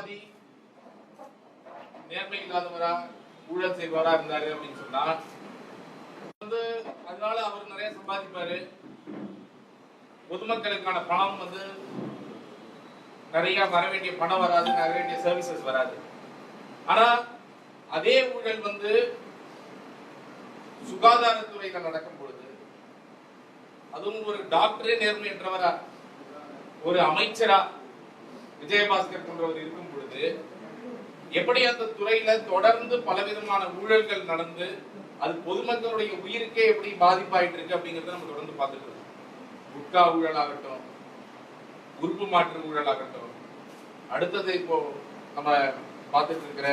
லஞ்சவாதி நேர்மை இல்லாதவரா ஊழல் செய்வாரா இருந்தாரு அப்படின்னு சொன்னா வந்து அதனால அவர் நிறைய சம்பாதிப்பாரு. பொதுமக்களுக்கான பணம் வந்து நிறைய வர வேண்டிய பணம் வராது வர வேண்டிய சர்வீசஸ் வராது. ஆனா அதே ஊழல் வந்து சுகாதாரத்துறையில நடக்கும் பொழுது அதுவும் ஒரு டாக்டரே நேர்மையற்றவரா ஒரு அமைச்சரா விஜயபாஸ்கர் போன்றவர் இருக்கும் ஏற்பட்டு எப்படி அந்த துறையில தொடர்ந்து பலவிதமான ஊழல்கள் நடந்து அது பொதுமக்களுடைய உயிருக்கே எப்படி பாதிப்பாயிட்டு இருக்கு அப்படிங்கறத நம்ம தொடர்ந்து பார்த்துட்டு இருக்கோம். குட்கா ஊழலாகட்டும் உறுப்பு மாற்று ஊழலாகட்டும். அடுத்தது இப்போ நம்ம பார்த்துட்டு இருக்கிற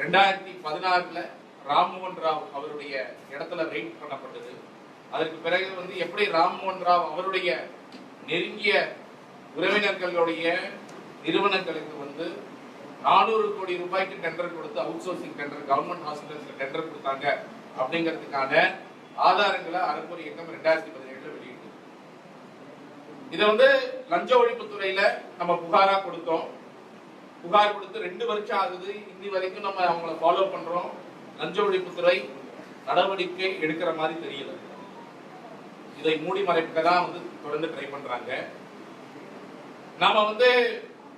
ரெண்டாயிரத்தி பதினாறுல ராம்மோகன் ராவ் அவருடைய இடத்துல வெயிட் பண்ணப்பட்டது. அதற்கு பிறகு வந்து எப்படி ராம்மோகன் ராவ் அவருடைய நெருங்கிய உறவினர்களுடைய நிறுவனங்களுக்கு வந்து நானூறு கோடி ரூபாய்க்கு டெண்டர் கொடுத்து அவுட் சோர்சிங் டெண்டர் கவர்மெண்ட் ஹாஸ்பிட்டல்ஸ்ல டெண்டர் கொடுத்தாங்க அப்படிங்கிறதுக்கான ஆதாரங்களை அறப்பொரு இயக்கம் ரெண்டாயிரத்தி பதினேழுல வெளியிட்டு இதை வந்து லஞ்ச ஒழிப்புத்துறையில நம்ம புகாரா கொடுத்தோம். புகார் கொடுத்து ரெண்டு வருஷம் ஆகுது. இன்னி வரைக்கும் நம்ம அவங்கள ஃபாலோ பண்றோம். லஞ்ச ஒழிப்புத்துறை நடவடிக்கை எடுக்கிற மாதிரி தெரியல. இதை மூடி மறைப்புக்க தான் வந்து தொடர்ந்து ட்ரை பண்றாங்க. நாம வந்து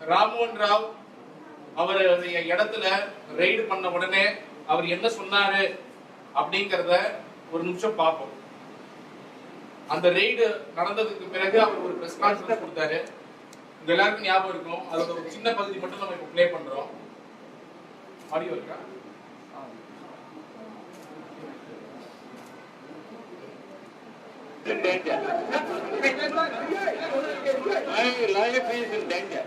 ராம்மோகன் ராவ் அவருடைய இடத்துல ரெய்டு பண்ண உடனே அவர் என்ன சொன்னாரு அப்படிங்கறத ஒரு நிமிஷம் பார்ப்போம். அந்த ரெய்டு நடந்ததுக்கு பிறகு அவர் ஒரு பிரஸ் கான்ஃபரன்ஸ் கொடுத்தாரு. உங்க எல்லாருக்கும் ஞாபகம் இருக்கும். அதோட ஒரு சின்ன பகுதி மட்டும் நம்ம இப்போ ப்ளே பண்றோம். ஆடியோ இருக்கா? in danger. My life is in danger.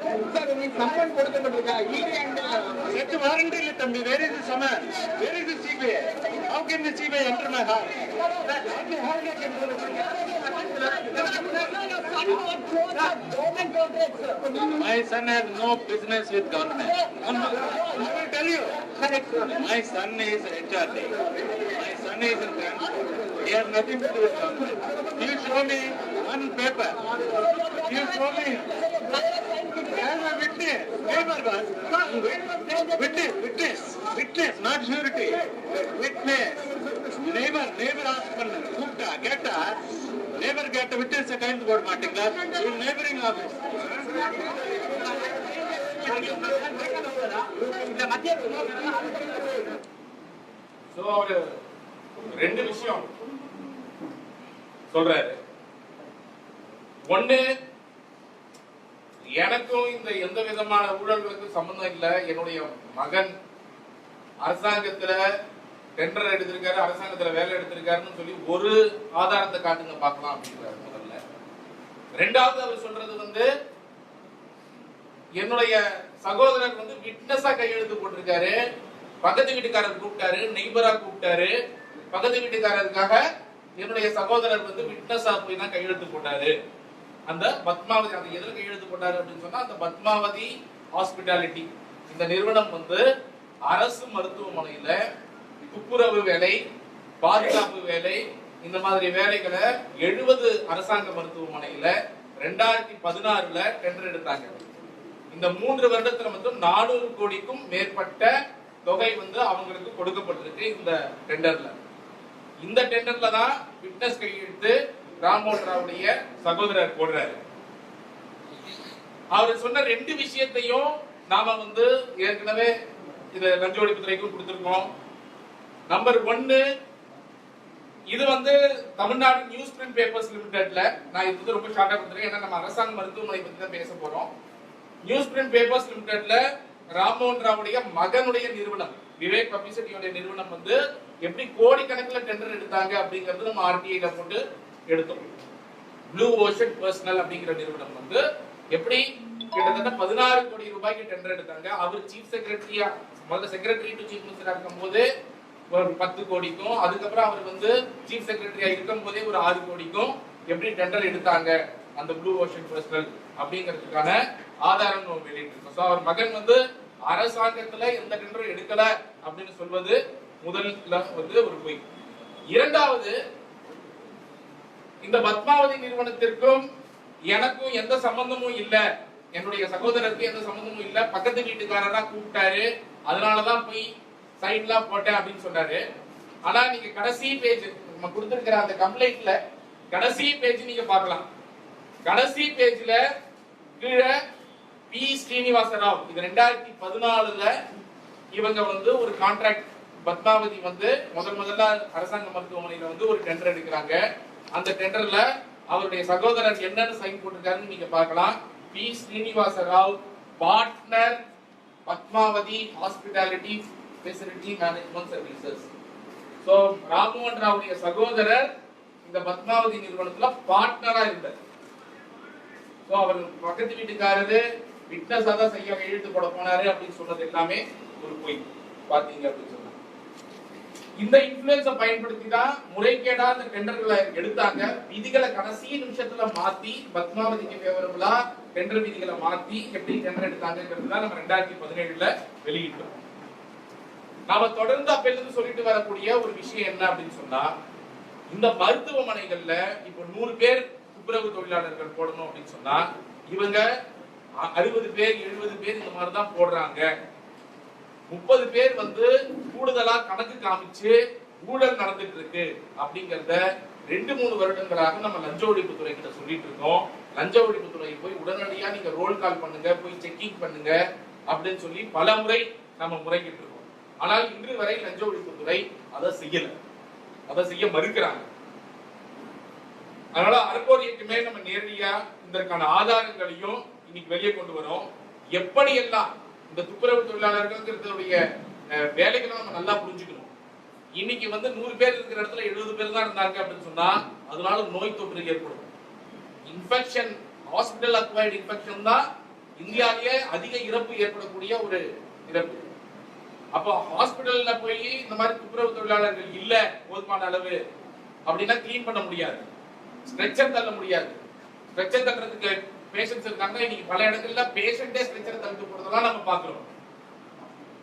Set warranty, Lithambi. Where is the summons? Where is the CBI? How can the CBI enter my house? Only how they can do it. My son has no business with government. I will tell you. My son is HRD. organization grants. He has nothing to do with government. You show me one paper. You show me. I am a witness. Paper was. Witness, witness, witness, not surety. Witness. Neighbor, neighbor hospital. Gupta, Geta. Neighbor a witness at times board meeting. That In neighboring office. So, uh, ரெண்டு விஷயம் சொல்றாரு. ஒண்ணு எனக்கும் இந்த எந்த விதமான ஊழல்களுக்கும் சம்பந்தம் இல்ல. என்னுடைய மகன் அரசாங்கத்துல டெண்டர் எடுத்திருக்காரு அரசாங்கத்துல வேலை எடுத்திருக்காருன்னு சொல்லி ஒரு ஆதாரத்தை காட்டுங்க பார்க்கலாம் அப்படிங்கிறாரு முதல்ல. ரெண்டாவது அவர் சொல்றது வந்து என்னுடைய சகோதரர் வந்து விட்னஸா கையெழுத்து போட்டிருக்காரு. பக்கத்து வீட்டுக்காரர் கூப்பிட்டாரு நெய்பரா கூப்பிட்டாரு. பக்கத்து வீட்டுக்காரருக்காக என்னுடைய சகோதரர் வந்து விட்னஸா போய் தான் கையெழுத்து போட்டாரு. அந்த பத்மாவதி அந்த எதில் கையெழுத்து போட்டாரு அப்படின்னு சொன்னா அந்த பத்மாவதி ஹாஸ்பிட்டாலிட்டி இந்த நிறுவனம் வந்து அரசு மருத்துவமனையில துப்புரவு வேலை பாதுகாப்பு வேலை இந்த மாதிரி வேலைகளை எழுபது அரசாங்க மருத்துவமனையில ரெண்டாயிரத்தி பதினாறுல டெண்டர் எடுத்தாங்க. இந்த மூன்று வருடத்துல மட்டும் நானூறு கோடிக்கும் மேற்பட்ட தொகை வந்து அவங்களுக்கு கொடுக்கப்பட்டிருக்கு இந்த டெண்டர்ல இந்த டெண்டர்ல தான் பிட்னஸ் கையெழுத்து ராமோட்ராவுடைய ராவுடைய சகோதரர் போடுறாரு. அவர் சொன்ன ரெண்டு விஷயத்தையும் நாம வந்து ஏற்கனவே இத லஞ்ச ஒழிப்புத்துறைக்கும் கொடுத்திருக்கோம். நம்பர் ஒன்னு இது வந்து தமிழ்நாடு நியூஸ் பிரிண்ட் பேப்பர்ஸ் லிமிடெட்ல நான் இது வந்து ரொம்ப ஷார்ட்டா கொடுத்துருக்கேன். ஏன்னா நம்ம அரசாங்க மருத்துவமனை பத்தி தான் பேச போறோம். நியூஸ் பிரிண்ட் பேப்பர்ஸ் லிமிடெட்ல ராம்மோகன் ராவுடைய மகனுடைய நிறுவனம் விவேக் பப்ளிசிட்டியோட நிறுவனம் வந்து எப்படி கோடிக்கணக்கில் டெண்டர் எடுத்தாங்க அப்படிங்கிறது நம்ம ஆர்டிஐல போட்டு எடுத்தோம். ப்ளூ ஓஷன் பர்சனல் அப்படிங்கிற நிறுவனம் வந்து எப்படி கிட்டத்தட்ட பதினாறு கோடி ரூபாய்க்கு டெண்டர் எடுத்தாங்க. அவர் சீஃப் செக்ரட்டரியா முதல்ல செக்ரட்டரி டு சீஃப் மினிஸ்டரா இருக்கும்போது ஒரு பத்து கோடிக்கும் அதுக்கப்புறம் அவர் வந்து சீஃப் செக்ரட்டரியா இருக்கும் போதே ஒரு ஆறு கோடிக்கும் எப்படி டெண்டர் எடுத்தாங்க அந்த ப்ளூ ஓஷன் பர்சனல் அப்படிங்கிறதுக்கான ஆதாரம் வெளியிட்டிருக்கோம். ஸோ அவர் மகன் வந்து அரசாங்கத்துல எந்த டெண்டரும் எடுக்கல அப்படின்னு சொல்வது முதல்ல வந்து ஒரு பொய். இரண்டாவது இந்த பத்மாவதி நிறுவனத்திற்கும் எனக்கும் எந்த சம்பந்தமும் இல்ல. என்னுடைய சகோதரருக்கு எந்த சம்மந்தமும் இல்ல. பக்கத்து வீட்டுக்காரரா கூப்பிட்டாரு. அதனாலதான் போய் சைட்லாம் போட்டேன் அப்படின்னு சொன்னாரு. ஆனா நீங்க கடைசி பேஜ் நம்ம கொடுத்திருக்கிற அந்த கம்ப்ளைண்ட்ல கடைசி பேஜ் நீங்க பார்க்கலாம். கடைசி பேஜ்ல கீழே பி ஸ்ரீனிவாச ராவ் இது ரெண்டாயிரத்தி பதினாலுல இவங்க வந்து ஒரு கான்ட்ராக்ட் பத்மாவதி வந்து முதல் முதல்ல அரசாங்க மருத்துவமனையில வந்து ஒரு டெண்டர் எடுக்கிறாங்க. அந்த டெண்டர்ல அவருடைய சகோதரர் என்னன்னு சைன் போட்டிருக்காருன்னு நீங்க பார்க்கலாம். P. Srinivasa Rao partner Padmavathi hospitality facility management services so Ramamohan ராவுடைய சகோதரர் இந்த பத்மாவதி நிறுவனத்துல பார்ட்னரா இருந்தார். ஸோ அவர் பக்கத்து வீட்டுக்காரரு விட்னஸாக தான் செய்ய கையெழுத்து போட போனாரு அப்படின்னு சொன்னது எல்லாமே ஒரு பொய் பார்த்தீங்க அப்படின்னு. இந்த இன்ஃபுளுன்ஸ பயன்படுத்தி தான் முறைகேடா அந்த டெண்டர்களை எடுத்தாங்க. விதிகளை கடைசி நிமிஷத்துல மாத்தி பத்மாவதிக்கு ஃபேவரபிளா டெண்டர் விதிகளை மாத்தி எப்படி டெண்டர் எடுத்தாங்கிறது தான் நம்ம ரெண்டாயிரத்தி பதினேழுல வெளியிட்டோம். நாம தொடர்ந்து அப்ப இருந்து சொல்லிட்டு வரக்கூடிய ஒரு விஷயம் என்ன அப்படின்னு சொன்னா இந்த மருத்துவமனைகள்ல இப்ப நூறு பேர் துப்புரவு தொழிலாளர்கள் போடணும் அப்படின்னு சொன்னா இவங்க அறுபது பேர் எழுபது பேர் இந்த மாதிரி தான் போடுறாங்க. முப்பது பேர் வந்து கூடுதலா கணக்கு காமிச்சு ஊழல் நடந்துட்டு இருக்கு அப்படிங்கறத ரெண்டு மூணு வருடங்களாக நம்ம லஞ்ச ஒழிப்பு துறை கிட்ட சொல்லிட்டு இருக்கோம். லஞ்ச ஒழிப்பு துறை போய் உடனடியா நீங்க ரோல் கால் பண்ணுங்க போய் செக்கிங் பண்ணுங்க அப்படின்னு சொல்லி பல முறை நம்ம முறைகிட்டு இருக்கோம். ஆனால் இன்று வரை லஞ்ச ஒழிப்பு துறை அதை செய்யல. அதை செய்ய மறுக்கிறாங்க. அதனால அறக்கோரியக்குமே நம்ம நேரடியா இதற்கான ஆதாரங்களையும் இன்னைக்கு வெளியே கொண்டு வரோம். எப்படியெல்லாம் இந்த துப்புரவு தொழிலாளர்கள்ங்கிறதுடைய வேலைகளை நம்ம நல்லா புரிஞ்சுக்கணும். இன்னைக்கு வந்து நூறு பேர் இருக்கிற இடத்துல எழுபது பேர் தான் இருந்தாங்க அப்படின்னு சொன்னா அதனால நோய் தொற்று ஏற்படும். இன்ஃபெக்ஷன் ஹாஸ்பிட்டல் அக்வைர்டு இன்ஃபெக்ஷன் தான் இந்தியாவிலேயே அதிக இறப்பு ஏற்படக்கூடிய ஒரு இறப்பு. அப்போ ஹாஸ்பிட்டல்ல போய் இந்த மாதிரி துப்புரவு தொழிலாளர்கள் இல்ல போதுமான அளவு அப்படின்னா க்ளீன் பண்ண முடியாது. ஸ்ட்ரெச்சர் தள்ள முடியாது. ஸ்ட்ரெச்சர் தட்டுறதுக்கு பேஷண்ட்ஸ் இருக்காங்க இன்னைக்கு பல இடங்கள்ல பேஷண்டே ஸ்ட்ரெச்சர் தவிர்த்து போறதெல்லாம் நம்ம பாக்குறோம்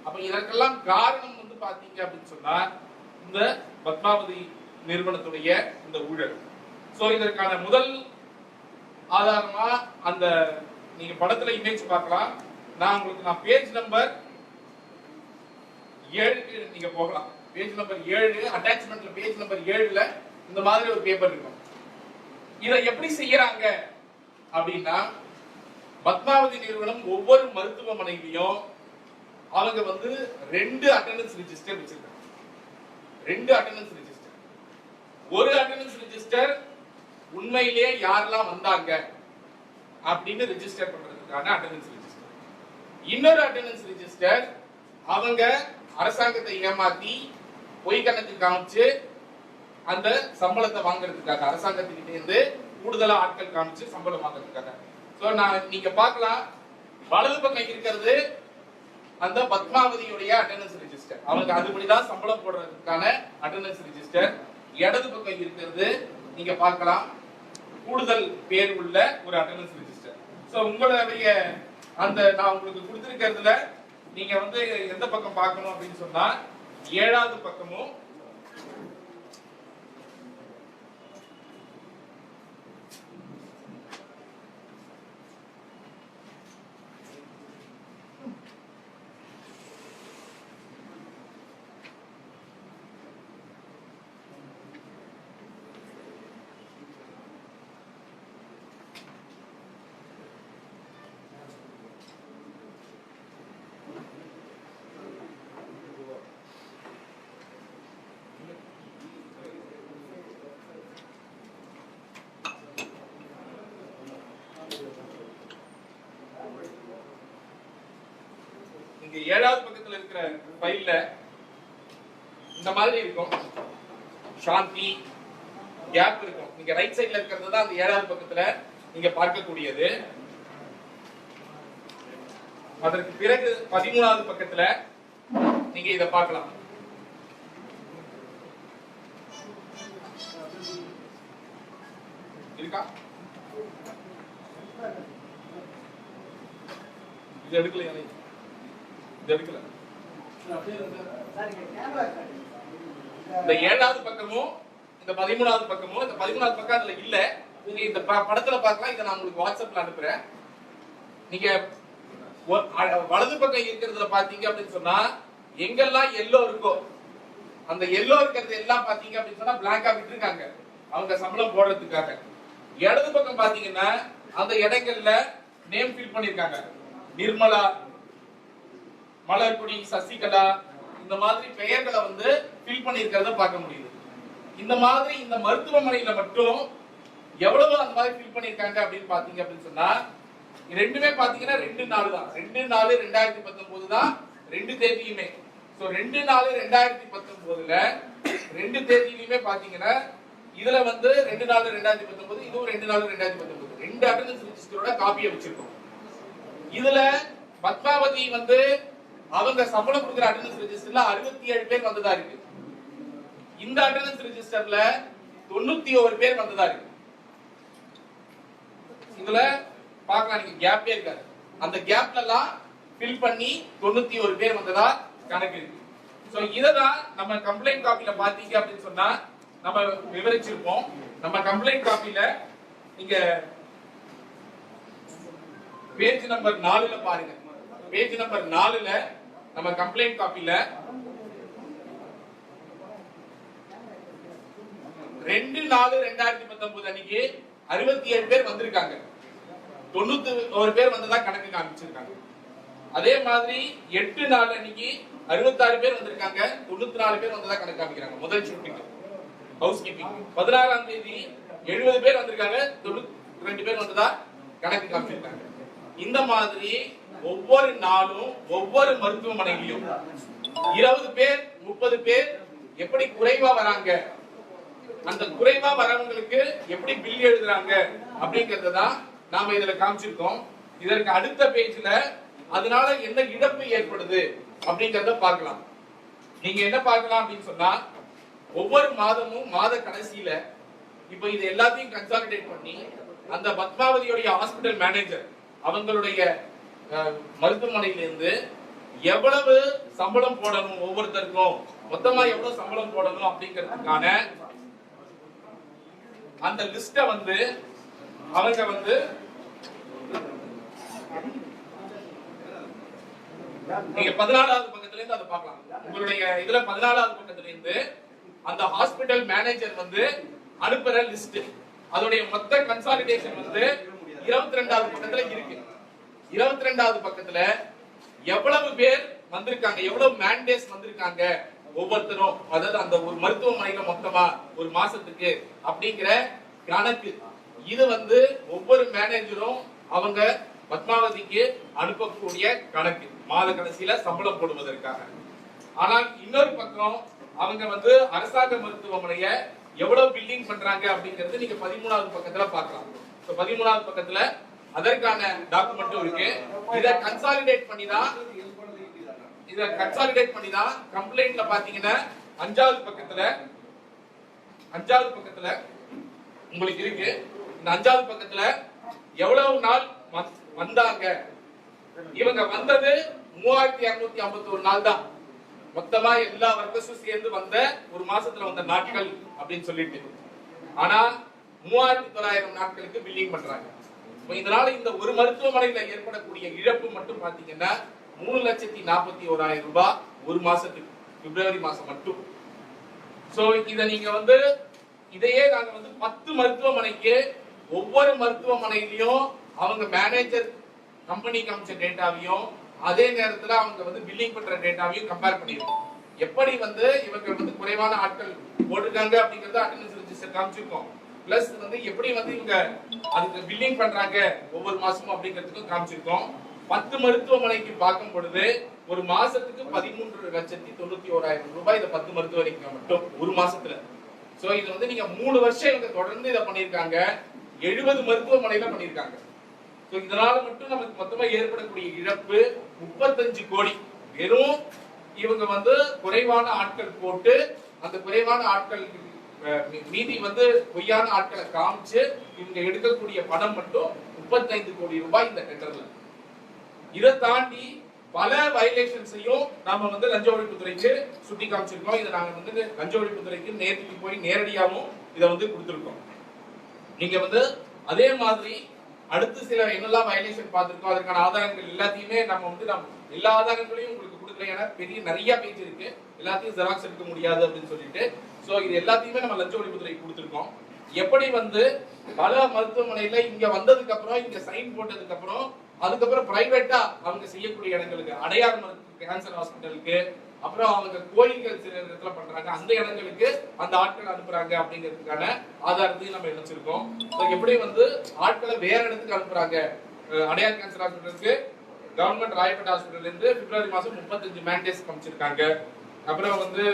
அப்ப இதற்கெல்லாம் காரணம் வந்து பாத்தீங்க அப்படின்னு சொன்னா இந்த பத்மாவதி நிறுவனத்துடைய இந்த ஊழல். சோ இதற்கான முதல் ஆதாரமா அந்த நீங்க படத்துல இமேஜ் பார்க்கலாம். நான் உங்களுக்கு நான் பேஜ் நம்பர் ஏழுக்கு நீங்க போகலாம். பேஜ் நம்பர் ஏழு அட்டாச்மெண்ட்ல பேஜ் நம்பர் ஏழுல இந்த மாதிரி ஒரு பேப்பர் இருக்கும். இதை எப்படி செய்யறாங்க? அப்படின்னா பத்மாவதி நிறுவனம் ஒவ்வொரு மருத்துவமனையிலையும் அவங்க வந்து ரெண்டு அட்டண்டன்ஸ் ரிஜிஸ்டர் வச்சிருக்காங்க. ரெண்டு அட்டண்டன்ஸ் ரிஜிஸ்டர் ஒரு அட்டண்டன்ஸ் ரிஜிஸ்டர் உண்மையிலேயே யாரெல்லாம் வந்தாங்க அப்படின்னு ரிஜிஸ்டர் பண்றதுக்கான அட்டண்டன்ஸ் ரிஜிஸ்டர் இன்னொரு அட்டண்டன்ஸ் ரிஜிஸ்டர் அவங்க அரசாங்கத்தை ஏமாத்தி பொய் கணக்கு காமிச்சு அந்த சம்பளத்தை வாங்குறதுக்காக அரசாங்கத்துக்கிட்டே இருந்து கூடுதலா ஆட்கள் காமிச்சு சம்பளம் வாங்குறதுக்காக. ஸோ நான் நீங்க பார்க்கலாம். வலது பக்கம் இருக்கிறது? அந்த பத்மாவதியுடைய அட்டண்டன்ஸ் ரெஜிஸ்டர் அவங்க அதுபடிதான் சம்பளம் போடுறதுக்கான அட்டண்டன்ஸ் ரிஜிஸ்டர் இடது பக்கம் இருக்கிறது? நீங்க பார்க்கலாம். கூடுதல் பேர் உள்ள ஒரு அட்டண்டன்ஸ் ரெஜிஸ்டர் ஸோ உங்களுடைய அந்த நான் உங்களுக்கு கொடுத்துருக்கிறதுல நீங்க வந்து எந்த பக்கம் பார்க்கணும் அப்படின்னு சொன்னா ஏழாவது பக்கமும் இங்க ஏழாவது பக்கத்துல இருக்கிற ஃபைல்ல இந்த மாதிரி இருக்கும். சாந்தி கேப் இருக்கும். நீங்க ரைட் சைடுல இருக்கிறது தான் அந்த ஏழாவது பக்கத்துல நீங்க பார்க்கக்கூடியது. அதற்கு பிறகு பதிமூணாவது பக்கத்துல நீங்க இத பார்க்கலாம். இருக்கா? இது எடுக்கலையா? எடுக்கல. இந்த ஏழாவது பக்கமும் இந்த பதிமூணாவது பக்கமும் இந்த பதிமூணாவது பக்கம் அதுல இல்ல. நீங்க இந்த ப- படத்துல பார்க்கலாம். இதை நான் உங்களுக்கு வாட்ஸ்அப்ல அனுப்புறேன். நீங்க வலது பக்கம் இருக்கிறதுல பாத்தீங்க அப்படின்னு சொன்னா எங்கெல்லாம் எல்லோ இருக்கோ அந்த எல்லோ இருக்கிறது எல்லாம் பாத்தீங்க அப்படின்னு சொன்னா பிளாங்கா விட்டுருக்காங்க. அவங்க சம்பளம் போடுறதுக்காக. இடது பக்கம் பாத்தீங்கன்னா அந்த இடங்கள்ல நேம் ஃபில் பண்ணிருக்காங்க. நிர்மலா மலர்குடி சசிகலா இந்த மாதிரி பெயர்களை வந்து ஃபில் பண்ணியிருக்கிறத பார்க்க முடியுது. இந்த மாதிரி இந்த மருத்துவமனையில மட்டும் எவ்வளவு அந்த மாதிரி ஃபில் பண்ணியிருக்காங்க அப்படின்னு பாத்தீங்க அப்படின்னு சொன்னா இது ரெண்டுமே பாத்தீங்கன்னா ரெண்டு நாள் தான். ரெண்டு நாலு ரெண்டாயிரத்தி பத்தொன்பது தான் ரெண்டு தேதியுமே. ஸோ ரெண்டு நாலு ரெண்டாயிரத்தி பத்தொன்பதுல ரெண்டு தேதியிலுமே பாத்தீங்கன்னா இதுல வந்து ரெண்டு நாலு ரெண்டாயிரத்தி பத்தொன்பது இதுவும் ரெண்டு நாலு ரெண்டாயிரத்தி பத்தொன்பது. ரெண்டு அட்டண்டன்ஸ் ரிஜிஸ்டரோட காப்பியை வச்சிருக்கோம். இதுல பத்மாவதி வந்து அவங்க சம்பளம் கொடுக்குற அட்டண்டன்ஸ் ரெஜிஸ்டர்ல அறுபத்தி ஏழு பேர் வந்ததா இருக்கு. இந்த அட்டண்டன்ஸ் ரெஜிஸ்டர்ல தொண்ணூத்தி ஒரு பேர் வந்ததா இருக்கு. இதுல பார்க்கலாம் நீங்க கேப்பே இருக்காது. அந்த கேப்ல எல்லாம் ஃபில் பண்ணி தொண்ணூத்தி ஒரு பேர் வந்ததா கணக்கு இருக்கு. சோ இததான் நம்ம கம்ப்ளைண்ட் காப்பில பாத்தீங்க அப்படின்னு சொன்னா நம்ம விவரிச்சிருப்போம். நம்ம கம்ப்ளைண்ட் காப்பில நீங்க பேஜ் நம்பர் நாலுல பாருங்க. பேஜ் நம்பர் நாலுல நம்ம கம்ப்ளைண்ட் காப்பில ரெண்டு நாலு ரெண்டாயிரத்தி பத்தொன்பது அன்னைக்கு அறுபத்தி ஏழு பேர் வந்திருக்காங்க. தொண்ணூத்தி ஒரு பேர் வந்ததா கணக்கு காமிச்சிருக்காங்க. அதே மாதிரி எட்டு நாள் அன்னைக்கு அறுபத்தாறு பேர் வந்திருக்காங்க. தொண்ணூத்தி நாலு பேர் வந்ததா கணக்கு காமிக்கிறாங்க. முதல் ஷூட்டிங் ஹவுஸ் கீப்பிங் பதினாறாம் தேதி எழுபது பேர் வந்திருக்காங்க. தொண்ணூத்தி ரெண்டு பேர் வந்ததா கணக்கு காமிச்சிருக்காங்க. இந்த மாதிரி ஒவ்வொரு நாளும் ஒவ்வொரு மருத்துவமனையிலும் இருபது பேர் முப்பது பேர் எப்படி குறைவா வராங்க? அந்த குறைவா வரவங்களுக்கு எப்படி பில் எழுதுறாங்க அப்படிங்கறத தான் நாம இதுல காமிச்சிருக்கோம். இதற்கு அடுத்த பேஜ்ல அதனால என்ன இழப்பு ஏற்படுது அப்படிங்கறத பார்க்கலாம். நீங்க என்ன பார்க்கலாம் அப்படின்னு சொன்னா ஒவ்வொரு மாதமும் மாத கடைசியில இப்ப இது எல்லாத்தையும் கன்சாலிடேட் பண்ணி அந்த பத்மாவதியுடைய ஹாஸ்பிடல் மேனேஜர் அவங்களுடைய மருத்துவமனையிலிருந்து எவ்வளவு சம்பளம் போடணும் ஒவ்வொருத்தருக்கும்? மொத்தமா எவ்வளவு சம்பளம் போடணும் அப்படிங்கிறதுக்கான அந்த லிஸ்ட வந்து அவங்க வந்து நீங்க பதினாலாவது பக்கத்துல இருந்து அதை பார்க்கலாம். உங்களுடைய இதுல பதினாலாவது பக்கத்துல இருந்து அந்த ஹாஸ்பிடல் மேனேஜர் வந்து அனுப்புற லிஸ்ட் அதோடைய மொத்த கன்சாலிடேஷன் வந்து இருபத்தி ரெண்டாவது பக்கத்துல இருக்கு. இருபத்தி ரெண்டாவது பக்கத்துல எவ்வளவு பேர் வந்திருக்காங்க எவ்வளவு மேண்டேஸ் வந்திருக்காங்க ஒவ்வொருத்தரும் அதாவது அந்த ஒரு மருத்துவமனையில மொத்தமா ஒரு மாசத்துக்கு அப்படிங்கிற கணக்கு. இது வந்து ஒவ்வொரு மேனேஜரும் அவங்க பத்மாவதிக்கு அனுப்பக்கூடிய கணக்கு. மாத கடைசியில சம்பளம் போடுவதற்காக. ஆனால் இன்னொரு பக்கம் அவங்க வந்து அரசாங்க மருத்துவமனைய எவ்வளவு பில்டிங் பண்றாங்க அப்படிங்கறது நீங்க பதிமூணாவது பக்கத்துல பாக்கலாம் பதிமூணாவது பக்கத்துல அதற்கான டாக்குமெண்ட்டும் இருக்கு. இத கன்சாலிடேட் பண்ணி தான் இத கன்சாலிடேட் பண்ணி தான் கம்ப்ளைண்ட்ல பாத்தீங்கன்னா அஞ்சாவது பக்கத்துல அஞ்சாவது பக்கத்துல உங்களுக்கு இருக்கு. இந்த அஞ்சாவது பக்கத்துல எவ்வளவு நாள் வந்- வந்தாங்க? இவங்க வந்தது மூவாயிரத்தி இருநூத்தி ஐம்பத்தி ஒரு நாள் தான். மொத்தமா எல்லா ஒர்க்கர்ஸும் சேர்ந்து வந்த ஒரு மாசத்துல வந்த நாட்கள் அப்படின்னு சொல்லிட்டு. ஆனா மூவாயிரத்தி தொள்ளாயிரம் நாட்களுக்கு பில்லிங் பண்றாங்க. இதனால இந்த ஒரு மருத்துவமனையில ஏற்படக்கூடிய இழப்பு மட்டும் பாத்தீங்கன்னா மூணு லட்சத்தி நாற்பத்தி ஓராயிரம் ரூபாய் ஒரு மாசத்துக்கு பிப்ரவரி மாசம் மட்டும். சோ இத நீங்க வந்து இதையே நாங்க வந்து பத்து மருத்துவமனைக்கு ஒவ்வொரு மருத்துவமனையிலையும் அவங்க மேனேஜர் கம்பெனி காமிச்ச டேட்டாவையும் அதே நேரத்துல அவங்க வந்து பில்லிங் பண்ற டேட்டாவையும் கம்பேர் பண்ணிருக்கோம். எப்படி வந்து இவங்க வந்து குறைவான ஆட்கள் போட்டிருக்காங்க அப்படிங்கறத அட்டண்டன்ஸ் ரிஜிஸ்டர் காமிச்சிருக்கோம். பிளஸ் வந்து எப்படி வந்து இவங்க அதுக்கு பில்லிங் பண்றாங்க ஒவ்வொரு மாசமும் அப்படிங்கிறதுக்கும் காமிச்சிருக்கோம். பத்து மருத்துவமனைக்கு பார்க்கும் பொழுது ஒரு மாசத்துக்கு பதிமூன்று லட்சத்தி தொண்ணூத்தி ஓராயிரம் ரூபாய் இந்த பத்து மருத்துவமனைக்கு மட்டும் ஒரு மாசத்துல. சோ இது வந்து நீங்க மூணு வருஷம் இவங்க தொடர்ந்து இதை பண்ணிருக்காங்க எழுபது மருத்துவமனையில பண்ணிருக்காங்க சோ இதனால மட்டும் நமக்கு மொத்தமா ஏற்படக்கூடிய இழப்பு முப்பத்தஞ்சு கோடி. வெறும் இவங்க வந்து குறைவான ஆட்கள் போட்டு அந்த குறைவான ஆட்கள் மீதி வந்து பொய்யான ஆட்களை காமிச்சு இவங்க எடுக்கக்கூடிய பணம் மட்டும் முப்பத்தைந்து கோடி ரூபாய் இந்த டெண்டர்ல இதை தாண்டி பல வயலேஷன்ஸையும் நாம வந்து லஞ்ச ஒழிப்புத்துறைக்கு சுட்டி காமிச்சிருக்கோம். இதை நாங்க வந்து லஞ்ச ஒழிப்புத்துறைக்கு நேரத்துக்கு போய் நேரடியாகவும் இதை வந்து கொடுத்துருக்கோம். நீங்க வந்து அதே மாதிரி அடுத்து சில என்னெல்லாம் வயலேஷன் பார்த்துருக்கோம் அதற்கான ஆதாரங்கள் எல்லாத்தையுமே நம்ம வந்து நம்ம எல்லா ஆதாரங்களையும் உங்களுக்கு கொடுக்குறேன். ஏன்னா பெரிய நிறைய பேஜ் இருக்கு. எல்லாத்தையும் ஜெராக்ஸ் எடுக்க முடியாது அப்படின்னு சொல்லிட்டு ஸோ இது எல்லாத்தையுமே நம்ம லஞ்ச ஒழிப்புத்துறைக்கு கொடுத்துருக்கோம். எப்படி வந்து பல மருத்துவமனையில இங்க வந்ததுக்கு அப்புறம் இங்க சைன் போட்டதுக்கு அப்புறம் அதுக்கப்புறம் பிரைவேட்டா அவங்க செய்யக்கூடிய இடங்களுக்கு அடையார் கேன்சர் ஹாஸ்பிட்டலுக்கு அப்புறம் அவங்க கோயில்கள் சில இடத்துல பண்றாங்க. அந்த இடங்களுக்கு அந்த ஆட்கள் அனுப்புறாங்க அப்படிங்கிறதுக்கான ஆதாரத்தையும் நம்ம இணைச்சிருக்கோம். எப்படி வந்து ஆட்களை வேற இடத்துக்கு அனுப்புறாங்க? அடையார் கேன்சர் ஹாஸ்பிட்டலுக்கு கவர்மெண்ட் ராயப்பேட் ஹாஸ்பிட்டல் இருந்து பிப்ரவரி மாசம் முப்பத்தஞ்சு மேண்டேஸ் அமைச்சிருக்காங்க அப்புறம் வந்து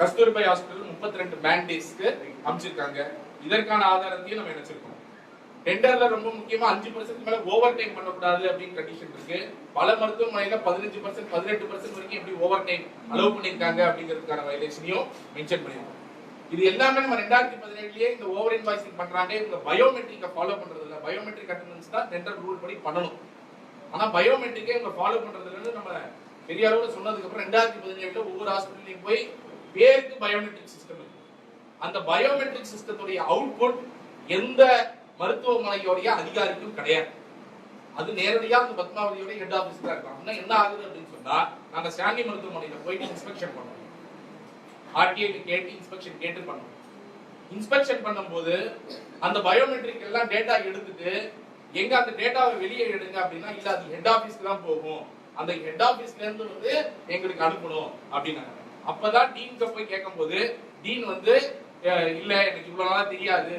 கஸ்தூர்பாய் ஹாஸ்பிட்டல் முப்பத்தி ரெண்டு மேண்டேஸ்க்கு அமைச்சிருக்காங்க. இதற்கான ஆதாரத்தையும் நம்ம நினைச்சிருக்கோம் டெண்டர்ல ரொம்ப முக்கியமா அஞ்சு பர்சன்ட் மேல ஓவர் டைம் பண்ணக்கூடாது அப்படின்னு கண்டிஷன் இருக்கு. பல மருத்துவமனையில பதினஞ்சு பர்சன்ட் பதினெட்டு பர்சன்ட் வரைக்கும் எப்படி ஓவர் டைம் அலோவ் பண்ணிருக்காங்க அப்படிங்கிறதுக்கான வயலேஷனையும் மென்ஷன் பண்ணியிருக்கோம். இது எல்லாமே நம்ம ரெண்டாயிரத்தி பதினேழுலயே இந்த ஓவர் இன்வாய்சிங் பண்றாங்க. இவங்க பயோமெட்ரிக்கை ஃபாலோ பண்றது இல்லை பயோமெட்ரிக் அட்டண்டன்ஸ் தான் டெண்டர் ரூல் படி பண்ணணும். ஆனா பயோமெட்ரிக்கே இவங்க ஃபாலோ பண்றது இல்லைன்னு நம்ம பெரிய அளவுல சொன்னதுக்கு அப்புறம் ரெண்டாயிரத்தி பதினேழுல ஒவ்வொரு ஹாஸ்பிட்டலையும் போய் பேருக்கு பயோமெட்ரிக் சிஸ்டம் இருக்கு. அந்த பயோமெட்ரிக் சிஸ்டத்துடைய அவுட்புட் எந்த மருத்துவமனையோடைய அதிகாரிக்கும் கிடையாது. அது நேரடியாக அந்த பத்மாவதியோட ஹெட் ஆஃபீஸ் தான் இருக்கும். அப்படின்னா என்ன ஆகுது அப்படின்னு சொன்னா நாங்க சாண்டி மருத்துவமனையில போயிட்டு இன்ஸ்பெக்ஷன் பண்ணோம் ஆர்டிஐ கேட்டு இன்ஸ்பெக்ஷன் கேட்டு பண்ணோம் இன்ஸ்பெக்ஷன் பண்ணும்போது அந்த பயோமெட்ரிக் எல்லாம் டேட்டா எடுத்துட்டு எங்க அந்த டேட்டாவை வெளியே எடுங்க அப்படின்னா இல்ல அது ஹெட் ஆபீஸ்க்கு தான் போகும். அந்த ஹெட் ஆபீஸ்ல இருந்து வந்து எங்களுக்கு அனுப்பணும் அப்படின்னாங்க அப்பதான் டீன் போய் கேட்கும்போது டீன் வந்து இல்ல எனக்கு இவ்வளவு நாளா தெரியாது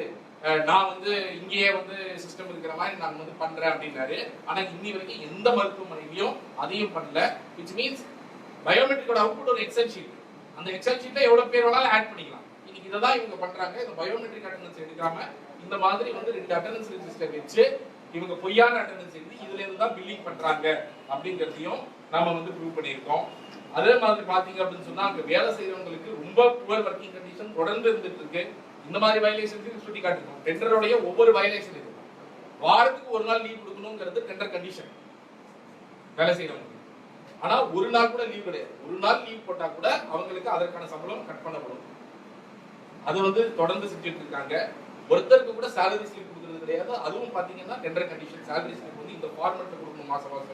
நான் வந்து இங்கேயே வந்து சிஸ்டம் இருக்கிற மாதிரி நான் வந்து பண்றேன் அப்படின்னாரு. ஆனா இன்னி வரைக்கும் எந்த மருத்துவமனையிலையும் அதையும் பண்ணல. விச் மீன்ஸ் பயோமெட்ரிக்கோட அவுட்புட் ஒரு எக்ஸல் ஷீட் அந்த எக்ஸல் ஷீட்ல எவ்வளவு பேர் வேணாலும் ஆட் பண்ணிக்கலாம். இன்னைக்கு இதை தான் இவங்க பண்றாங்க. இந்த பயோமெட்ரிக் அட்டண்டன்ஸ் எடுக்காம இந்த மாதிரி வந்து ரெண்டு அட்டண்டன்ஸ் ரெஜிஸ்டர் வச்சு இவங்க பொய்யான அட்டண்டன்ஸ் எடுத்து இதுல இருந்து தான் பில்லிங் பண்றாங்க அப்படிங்கிறதையும் நாம வந்து ப்ரூவ் பண்ணியிருக்கோம். அதே மாதிரி பாத்தீங்க அப்படின்னு சொன்னா அங்க வேலை செய்யறவங்களுக்கு ரொம்ப புவர் ஒர்க்கிங் கண்டிஷன் தொடர்ந்து இருந்துட்டு இருக்கு. இந்த மாதிரி வயலேஷன்ஸ் சுட்டி காட்டிருக்கோம் டெண்டருடைய ஒவ்வொரு வயலேஷன் இது வாரத்துக்கு ஒரு நாள் லீவ் கொடுக்கணுங்கிறது டெண்டர் கண்டிஷன் வேலை செய்யறவங்க ஆனா ஒரு நாள் கூட லீவ் கிடையாது. ஒரு நாள் லீவ் போட்டா கூட அவங்களுக்கு அதற்கான சம்பளம் கட் பண்ணப்படும். அது வந்து தொடர்ந்து செஞ்சுட்டு இருக்காங்க. ஒருத்தருக்கு கூட சேலரி ஸ்லிப் கொடுக்கறது கிடையாது. அதுவும் பாத்தீங்கன்னா டெண்டர் கண்டிஷன் சேலரி ஸ்லிப் வந்து இந்த ஃபார்மேட்ல கொடுக்கணும் மாசம் மாசம்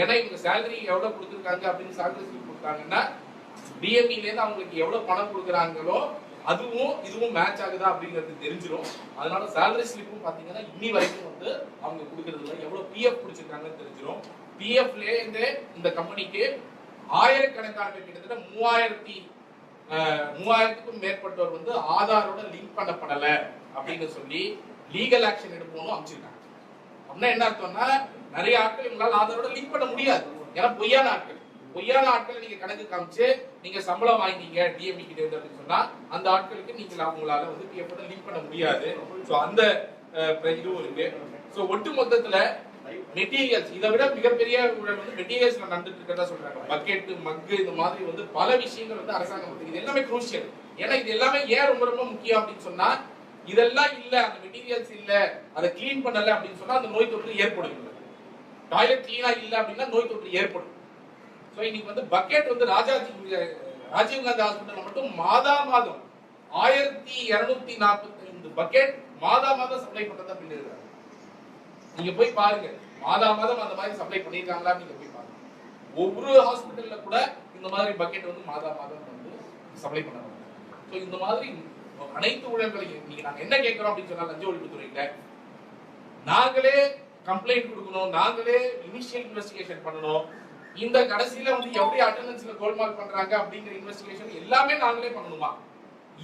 ஏன்னா இவங்க சேலரி எவ்வளவு கொடுத்துருக்காங்க அப்படின்னு salary கொடுத்தாங்கன்னா டிஎம்இல இருந்து அவங்களுக்கு எவ்வளவு பணம் கொடுக்குறாங்களோ அதுவும் இதுவும் மேட்ச் ஆகுதா அப்படிங்கிறது தெரிஞ்சிடும் அதனால சேலரி ஸ்லிப்பும் பாத்தீங்கன்னா இன்னி வரைக்கும் வந்து அவங்க கொடுக்கறதுல எவ்வளோ எவ்வளவு பிஎஃப் பிடிச்சிருக்காங்கன்னு தெரிஞ்சிடும் பிஎஃப்ல இருந்து இந்த கம்பெனிக்கு ஆயிரக்கணக்கான கிட்டத்தட்ட மூவாயிரத்தி மூவாயிரத்துக்கும் மேற்பட்டோர் வந்து ஆதாரோட லிங்க் பண்ணப்படல அப்படின்னு சொல்லி லீகல் ஆக்ஷன் எடுப்போம்னு அமைச்சிருக்காங்க அப்படின்னா என்ன அர்த்தம்னா நிறைய ஆட்கள் உங்களால் ஆதாரோட லிங்க் பண்ண முடியாது. ஏன்னா பொய்யான ஆட்கள். பொய்யான ஆட்களை நீங்க கணக்கு காமிச்சு நீங்க சம்பளம் வாங்கினீங்க டிஎம்இ கிட்ட இருந்து அப்படின்னு சொன்னா அந்த ஆட்களுக்கு நீங்கள் அவங்களால வந்து பிஎஃப் லிங்க் பண்ண முடியாது. ஸோ அந்த அஹ், இதுவும் இருக்கு. ஸோ ஒட்டு மொத்தத்துல மெட்டீரியல்ஸ் இதை விட மிகப்பெரிய ஊழல் வந்து மெட்டீரியல்ஸ் நடந்துட்டு இருக்கிறதா சொல்றாங்க. பக்கெட் மக்கு இந்த மாதிரி வந்து பல விஷயங்கள் வந்து அரசாங்கம் வந்து இது எல்லாமே குரூஷியல் ஏன்னா இது எல்லாமே ஏன் ரொம்ப ரொம்ப முக்கியம் அப்படின்னு சொன்னா இதெல்லாம் இல்ல அந்த மெட்டீரியல்ஸ் இல்ல அதை க்ளீன் பண்ணல அப்படின்னு சொன்னா அந்த நோய் தொற்று ஏற்படும். டாய்லெட் க்ளீனா இல்லை அப்படின்னா நோய் தொற்று ஏற்படும். ஸோ இன்னைக்கு வந்து பக்கெட் வந்து ராஜாஜி ராஜீவ் காந்தி மட்டும் மாதா மாதம் ஆயிரத்தி இருநூத்தி நாற்பத்தி ஐந்து பக்கெட் மாதா மாதம் சப்ளை பண்றதா பில் எழுதுறாங்க நீங்க போய் பாருங்க மாதா மாதம் அந்த மாதிரி சப்ளை பண்ணிருக்காங்களா நீங்க போய் பாருங்க. ஒவ்வொரு ஹாஸ்பிட்டல்ல கூட இந்த மாதிரி பக்கெட் வந்து மாதா மாதம் வந்து சப்ளை பண்ணுவாங்க ஸோ இந்த மாதிரி அனைத்து ஊழல்களையும் நீங்க நாங்க என்ன கேட்கிறோம் அப்படின்னு சொன்னா லஞ்ச ஒழிப்புத்துறையில நாங்களே கம்ப்ளைண்ட் கொடுக்கணும். நாங்களே இனிஷியல் இன்வெஸ்டிகேஷன் பண்ணணும். இந்த கடைசியில வந்து எப்படி அட்டெண்டன்ஸ்ல கோல்மால் பண்றாங்க அப்படிங்கிற இன்வெஸ்டிகேஷன் எல்லாமே நாங்களே பண்ணணுமா?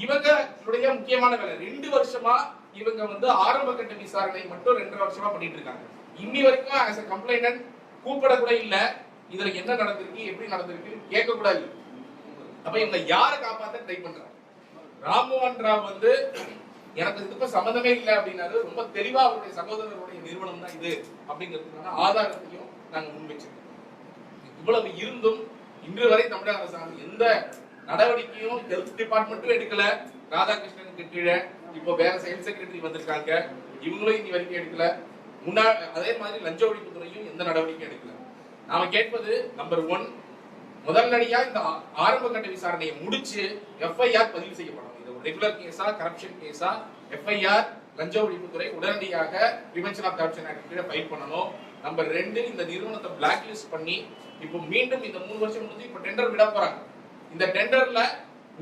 இவங்களுடைய முக்கியமான வேலை ரெண்டு வருஷமா இவங்க வந்து ஆரம்ப கட்ட விசாரணை மட்டும் ரெண்டரை வருஷமா பண்ணிட்டு இருக்காங்க. இன்னி வரைக்கும் ஆஸ் அ கம்ப்ளைண்ட் கூப்பிட கூட இல்ல. இதுல என்ன நடந்திருக்கு எப்படி நடந்திருக்கு கேட்க கூட இல்ல. அப்ப இவங்க யாரை காப்பாத்த ட்ரை பண்றாங்க? ராம்மோகன் ராவ் வந்து எனக்கு இதுக்கு சம்மந்தமே இல்லை அப்படின்னாரு. ரொம்ப தெளிவா அவருடைய சகோதரருடைய நிறுவனம் தான் இது அப்படிங்கிறதுக்கான ஆதாரத்தையும் நாங்க முன்வச்சிருக்கோம். இவ்வளவு இருந்தும் இன்று வரை தமிழக அரசாங்கம் எந்த நடவடிக்கையும் ஹெல்த் டிபார்ட்மெண்ட்டும் எடுக்கல. ராதாகிருஷ்ணனுக்கு கீழே. இப்போ வேற செயல் செக்ரட்டரி வந்திருக்காங்க. இவங்களும் இனி வரைக்கும் எடுக்கல. முன்னா அதே மாதிரி லஞ்ச ஒழிப்புத்துறையும் எந்த நடவடிக்கையும் எடுக்கல. நாம கேட்பது நம்பர் ஒன் முதல்நடியா இந்த ஆரம்ப கட்ட விசாரணையை முடிச்சு எஃப்ஐஆர் பதிவு செய்யப்படும் ரெகுலர் கேஸா கரப்ஷன் கேஸா எஃப்ஐஆர் லஞ்ச ஒழிப்புத்துறை உடனடியாக பிரிவென்ஷன் ஆஃப் கரப்ஷன் ஆக்ட் கீழே ஃபைல் பண்ணணும். நம்பர் ரெண்டு இந்த நிறுவனத்தை பிளாக் லிஸ்ட் பண்ணி இப்போ மீண்டும் இந்த மூணு வருஷம் முடிஞ்சு இப்போ டெண்டர் விட போறாங்க. இந்த டெண்டர்ல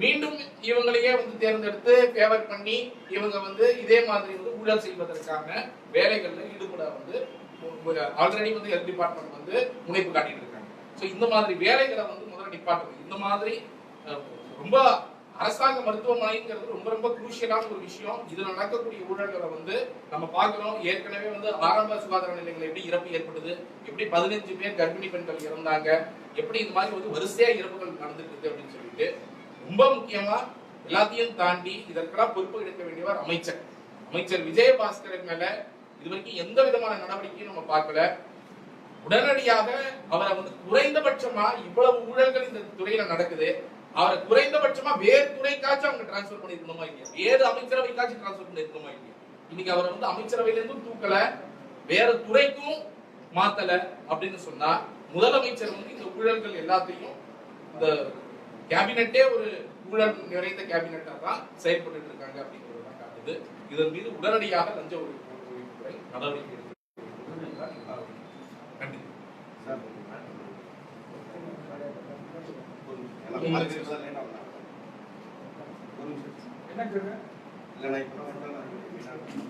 மீண்டும் இவங்களையே வந்து தேர்ந்தெடுத்து ஃபேவர் பண்ணி இவங்க வந்து இதே மாதிரி வந்து ஊழல் செய்வதற்கான வேலைகள்ல ஈடுபட வந்து ஆல்ரெடி வந்து ஹெல்த் டிபார்ட்மெண்ட் வந்து முனைப்பு காட்டிட்டு இருக்காங்க. ஸோ இந்த மாதிரி வேலைகளை வந்து முதல்ல நிப்பாட்டணும். இந்த மாதிரி ரொம்ப அரசாங்க மருத்துவமனைங்கிறது ரொம்ப ரொம்ப குரூஷியலான ஒரு விஷயம். இதுல நடக்கக்கூடிய ஊழல்களை வந்து நம்ம பார்க்கிறோம். ஏற்கனவே வந்து ஆரம்ப சுகாதார நிலையங்கள் எப்படி இறப்பு ஏற்படுது எப்படி பதினஞ்சு பேர் கர்ப்பிணி பெண்கள் இறந்தாங்க எப்படி இந்த மாதிரி வந்து வரிசையா இறப்புகள் நடந்துட்டு இருக்கு அப்படின்னு சொல்லிட்டு ரொம்ப முக்கியமா எல்லாத்தையும் தாண்டி இதற்கெல்லாம் பொறுப்பு எடுக்க வேண்டியவர் அமைச்சர். அமைச்சர் விஜயபாஸ்கரன் மேல இது வரைக்கும் எந்த விதமான நடவடிக்கையும் நம்ம பார்க்கல. உடனடியாக அவரை வந்து குறைந்தபட்சமா இவ்வளவு ஊழல்கள் இந்த துறையில நடக்குது. அவரை குறைந்தபட்சமா வேறு துறைக்காச்சும் அவங்க டிரான்ஸ்பர் பண்ணிருக்கணுமா இல்லையா? வேறு அமைச்சரவைக்காச்சும் டிரான்ஸ்பர் பண்ணிருக்கணுமா இல்லையா? இன்னைக்கு அவரை வந்து அமைச்சரவையில இருந்தும் தூக்கல வேற துறைக்கும் மாத்தல அப்படின்னு சொன்னா முதலமைச்சர் வந்து இந்த ஊழல்கள் எல்லாத்தையும் இந்த கேபினெட்டே ஒரு ஊழல் நிறைந்த கேபினட்டா தான் செயல்பட்டு இருக்காங்க அப்படிங்கிறது தான் காட்டுது. இதன் மீது உடனடியாக லஞ்ச ஒழிப்பு நடவடிக்கை எடுக்க வேண்டும் என்றுதான் எங்களால் நன்றி இல்லைண்ணா, இப்போ வந்தாங்க.